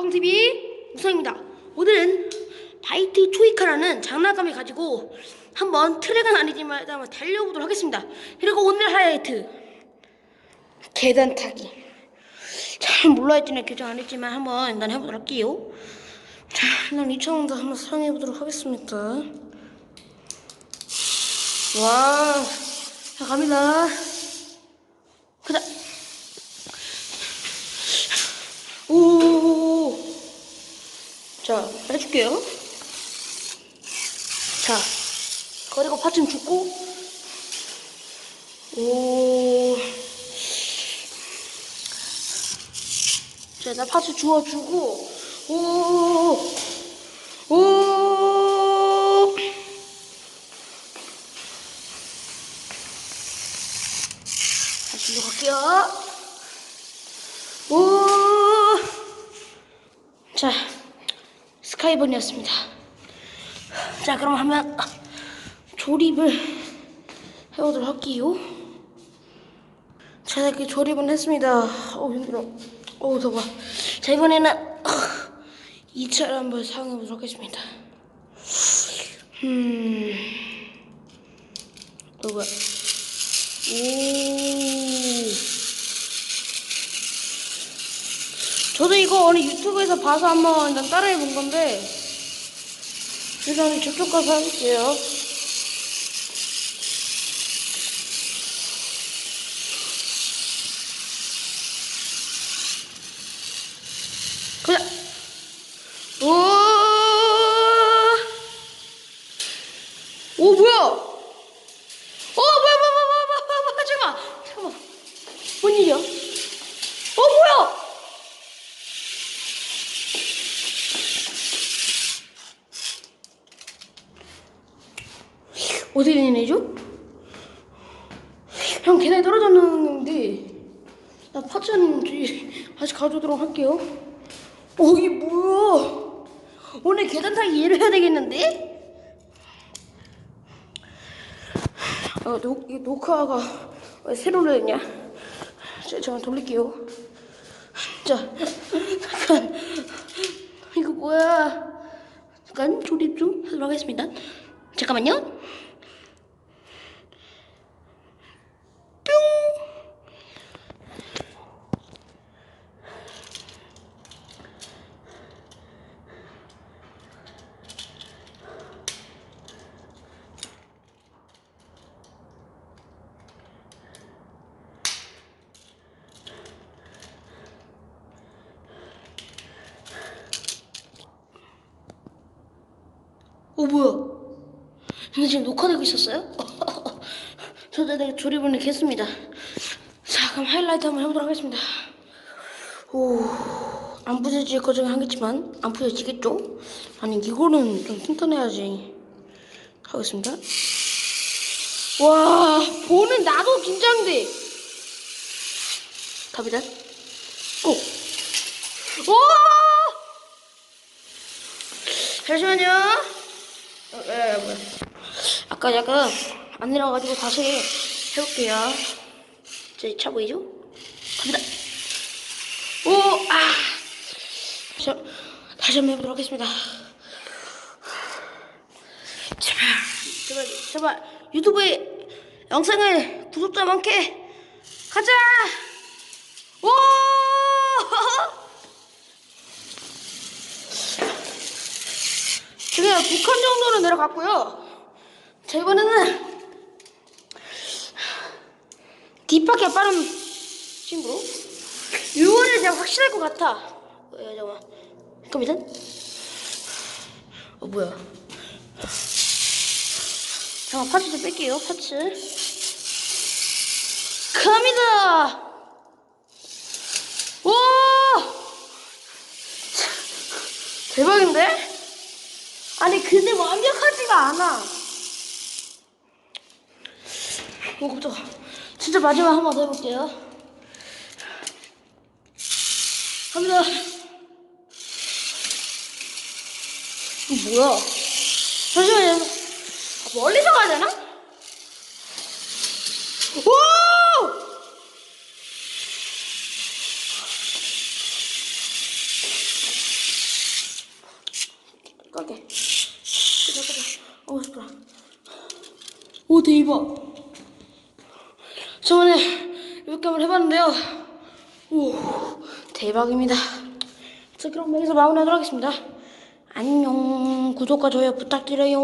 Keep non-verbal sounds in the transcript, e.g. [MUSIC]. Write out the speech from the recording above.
어광TV 우성입니다. 오늘은 바이트 초이카라는 장난감을 가지고 한번 트랙은 아니지만 달려보도록 하겠습니다. 그리고 오늘 하이라이트 계단 타기. 잘 몰라했지는 결정 안 했지만 한번 일단 해보도록 할게요. 자, 일단 2차원도 한번 사용해보도록 하겠습니다. 와, 자, 갑니다. 가자. 오. 자, 해줄게요. 자, 그리고 파츠 줍고. 오. 자, 나 파츠 주워주고. 오. 오. 다시 일로 갈게요. 오. 자, 스카이번이었습니다. 자, 그럼 한번 조립을 해보도록 할게요. 자, 이렇게 조립은 했습니다. 어 힘들어. 어 더워. 자, 이번에는 2차를 한번 사용해보도록 하겠습니다. 음. 어, 뭐야. 오. 저도 이거 어느 유튜브에서 봐서 한번 따라해 본 건데 일단 저쪽 가서 할게요. 그냥 오, 오 뭐야? 어 뭐야 뭐야 뭐야 뭐야 뭐야 잠깐만 잠깐만 뭔 일이야? 어 뭐야? 어디 된 일이죠? 형 계단에 떨어졌는데. 나 파츠 아닌지 다시 가져오도록 할게요. 어 이게 뭐야? 오늘 계단 타기 일을 해야 되겠는데? 어, 녹, 이 녹화가 왜 새로 됐냐? 자, 잠깐 돌릴게요. 자 잠깐 [LAUGHS] 이거 뭐야? 잠깐 조립 좀 하도록 하겠습니다. 잠깐만요 어 뭐야? 근데 지금 녹화되고 있었어요? [LAUGHS] 저도 내가 조립을 이렇게 했습니다. 자, 그럼 하이라이트 한번 해보도록 하겠습니다. 오, 안 부서질 거정은 하겠지만 안 부서지겠죠? 아니 이거는 좀 튼튼해야지. 하겠습니다. 와, 보는 나도 긴장돼. 갑니다. 고! 오! 잠시만요. 어, 예, 뭐. 아까 약간 안 내려가지고 다시 해볼게요. 저기 차 보이죠? 갑니다. 오, 아. 자, 다시 한번 해보도록 하겠습니다. 제발, 제발, 제발. 유튜브에 영상을 구독자 많게 가자! 오! [LAUGHS] 지금 북한 정도는 내려갔고요. 자, 이번에는 뒷바퀴 빠른 친구. 6월에 이제 확실할 것 같아. 어, 잠깐만. 잠깐만. 어, 뭐야. 잠깐 파츠 좀 뺄게요, 파츠. 갑니다! 와! 대박인데? 아니 근데 완벽하지가 않아. 오 깜짝아. 진짜 마지막 한 번 더 해볼게요. 갑니다. 이거 뭐야? 잠시만요. 아, 멀리서 가야 되나? 오! 끌게. 시끄러. 오, 대박. 저번에 이렇게 한번 해봤는데요. 오, 대박입니다. 자, 그럼 여기서 마무리하도록 하겠습니다. 안녕. 구독과 좋아요 부탁드려요.